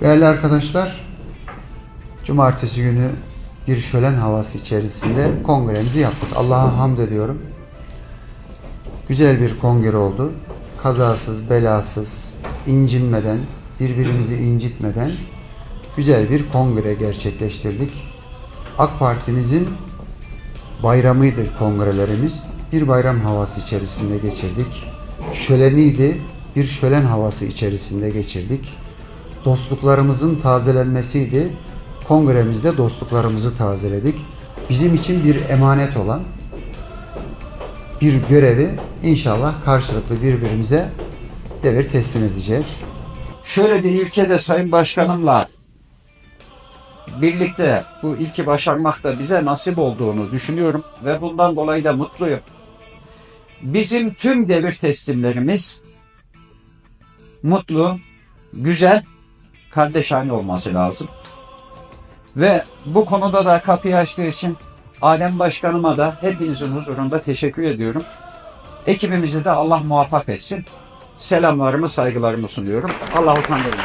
Değerli arkadaşlar, cumartesi günü bir şölen havası içerisinde kongremizi yaptık. Allah'a hamd ediyorum. Güzel bir kongre oldu. Kazasız, belasız, incinmeden, birbirimizi incitmeden güzel bir kongre gerçekleştirdik. AK Parti'mizin bayramıydı kongrelerimiz. Bir bayram havası içerisinde geçirdik. Şöleniydi, bir şölen havası içerisinde geçirdik. Dostluklarımızın tazelenmesiydi. Kongremizde dostluklarımızı tazeledik. Bizim için bir emanet olan bir görevi inşallah karşılıklı birbirimize devir teslim edeceğiz. Şöyle bir ilke Sayın Başkanımla birlikte bu ilki başarmak da bize nasip olduğunu düşünüyorum ve bundan dolayı da mutluyum. Bizim tüm devir teslimlerimiz mutlu, güzel, kardeşane olması lazım. Ve bu konuda da kapıyı açtığı için Alem Başkanıma da hepinizin huzurunda teşekkür ediyorum. Ekibimizi de Allah muvaffak etsin. Selamlarımı, saygılarımı sunuyorum. Allah utandırmasın.